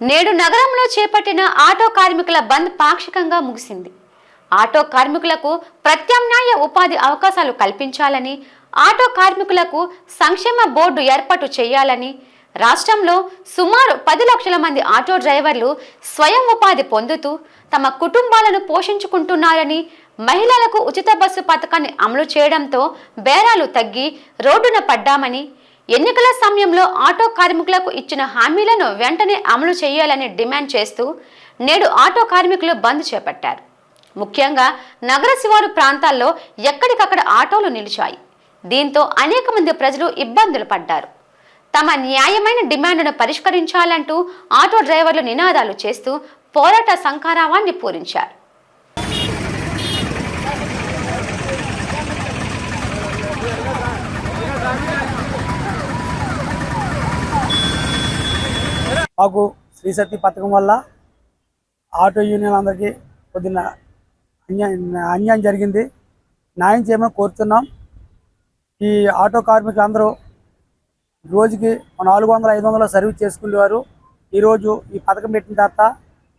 నేడు నగరంలో చేపట్టిన ఆటో కార్మికుల బంద్ పాక్షికంగా ముగిసింది. ఆటో కార్మికులకు ప్రత్యామ్నాయ ఉపాధి అవకాశాలు కల్పించాలని ఆటో కార్మికులకు సంక్షేమ బోర్డు ఏర్పాటు చేయాలని రాష్ట్రంలో సుమారు పది లక్షల మంది ఆటో డ్రైవర్లు స్వయం ఉపాధి పొందుతూ తమ కుటుంబాలను పోషించుకుంటున్నారని మహిళలకు ఉచిత బస్సు పథకాన్ని అమలు చేయడంతో బేరాలు తగ్గి రోడ్డున పడ్డామని ఎన్నికల సమయంలో ఆటో కార్మికులకు ఇచ్చిన హామీలను వెంటనే అమలు చేయాలని డిమాండ్ చేస్తూ నేడు ఆటో కార్మికులు బంద్ చేపట్టారు. ముఖ్యంగా నగర శివారు ప్రాంతాల్లో ఎక్కడికక్కడ ఆటోలు నిలిచాయి. దీంతో అనేక మంది ప్రజలు ఇబ్బందులు పడ్డారు. తమ న్యాయమైన డిమాండ్ను పరిష్కరించాలంటూ ఆటో డ్రైవర్లు నినాదాలు చేస్తూ పోరాట సంకారావాన్ని పూరించారు. మాకు శ్రీశక్తి పథకం వల్ల ఆటో యూనియన్ అందరికీ కొద్దిగా అన్యాయం అన్యాయం జరిగింది. న్యాయం చేయమని కోరుతున్నాం. ఈ ఆటో కార్మికులు అందరూ రోజుకి నాలుగు వందల ఐదు వందలు సర్వీస్ చేసుకునేవారు. ఈరోజు ఈ పథకం పెట్టిన తర్వాత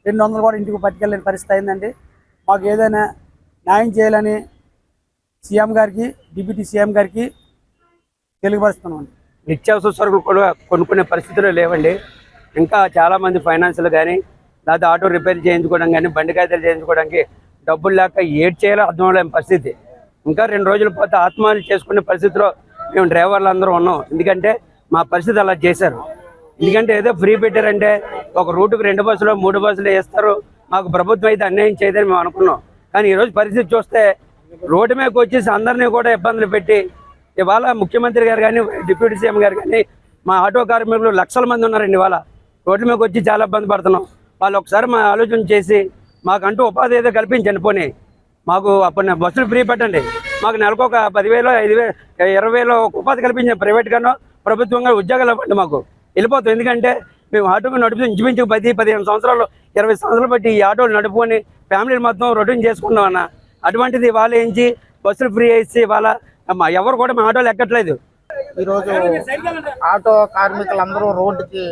రెండు వందలు కూడా ఇంటికి పట్టుకెళ్ళని పరిస్థితి అయిందండి. మాకు ఏదైనా న్యాయం చేయాలని సీఎం గారికి డిప్యూటీ సీఎం గారికి తెలియపరుస్తున్నాం నిత్యావసర సరుకులు కూడా కొనుక్కునే పరిస్థితులు లేవండి. ఇంకా చాలా మంది ఫైనాన్షియల్ కానీ లేదా ఆటో రిపేర్ చేయించుకోవడం కానీ బండి కాయతలు చేయించుకోవడానికి డబ్బులు లేక ఏడ్ చేయాలో అర్థం లేని పరిస్థితి. ఇంకా రెండు రోజులు పోతే ఆత్మహత్య చేసుకునే పరిస్థితిలో మేము డ్రైవర్లు అందరూ ఉన్నాం. ఎందుకంటే మా పరిస్థితి అలా చేశారు. ఎందుకంటే ఏదో ఫ్రీ పెట్టారంటే ఒక రూటుకు రెండు బస్సులు మూడు బస్సులు వేస్తారు. మాకు ప్రభుత్వం అయితే అన్యాయం చేయదని మేము అనుకున్నాం. కానీ ఈరోజు పరిస్థితి చూస్తే రోడ్డు మీదకి వచ్చేసి అందరినీ కూడా ఇబ్బందులు పెట్టి ఇవాళ ముఖ్యమంత్రి గారు కానీ డిప్యూటీ సీఎం గారు కానీ మా ఆటో కార్మికులు లక్షల మంది ఉన్నారండి ఇవాళ. రోడ్డు మీదకి వచ్చి చాలా ఇబ్బంది పడుతున్నాం. వాళ్ళు ఒకసారి మా ఆలోచన చేసి మాకంటూ ఉపాధి ఏదో కల్పించండి పోనీ. మాకు అప్పుడు బస్సులు ఫ్రీ పెట్టండి. మాకు నెలకు ఒక పదివేలు ఐదు వేలు ఇరవై వేలు ఒక ఉపాధి కల్పించండి ప్రైవేట్గానో ప్రభుత్వంగా ఉద్యోగాలు ఇవ్వండి మాకు. వెళ్ళిపోతాం. ఎందుకంటే మేము ఆటోకి నడుపుతూ ఇంచుమించు పది పదిహేను సంవత్సరాలు ఇరవై సంవత్సరాలు బట్టి ఈ ఆటోలు నడుపుకొని ఫ్యామిలీని మొత్తం రొటీన్ చేసుకున్నాం అన్న. అటువంటిది వాళ్ళ ఏంచి బస్సులు ఫ్రీ వేసి వాళ్ళ మా ఎవరు కూడా మా ఆటోలు ఎక్కట్లేదు. ఈరోజు ఆటో కార్మికులందరూ రోడ్డుకి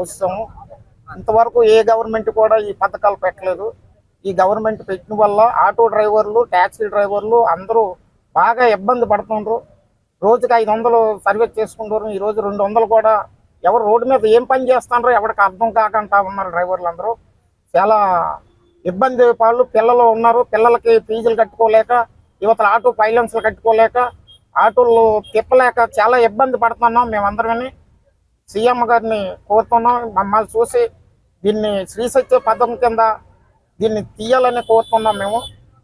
వస్తాము. ఇంతవరకు ఏ గవర్నమెంట్ కూడా ఈ పథకాలు పెట్టలేదు. ఈ గవర్నమెంట్ పెట్టిన వల్ల ఆటో డ్రైవర్లు ట్యాక్సీ డ్రైవర్లు అందరూ బాగా ఇబ్బంది పడుతుండ్రు. రోజుకి ఐదు వందలు సర్వీస్ చేసుకుంటారు. ఈ రోజు రెండు వందలు కూడా ఎవరు రోడ్డు మీద ఏం పని చేస్తారో ఎవరికి అర్థం కాకుండా ఉన్నారు డ్రైవర్లు అందరూ. చాలా ఇబ్బంది వాళ్ళు పిల్లలు ఉన్నారు. పిల్లలకి ఫీజులు కట్టుకోలేక యువతల ఆటో ఫైనాన్స్లు కట్టుకోలేక ఆటోలు తిప్పలేక చాలా ఇబ్బంది పడుతున్నాం మేమందరమని సీఎం గారిని కోరుతున్నాం. మమ్మల్ని చూసి దీన్ని శ్రీశక్తి పథకం కింద దీన్ని తీయాలని కోరుతున్నాం మేము.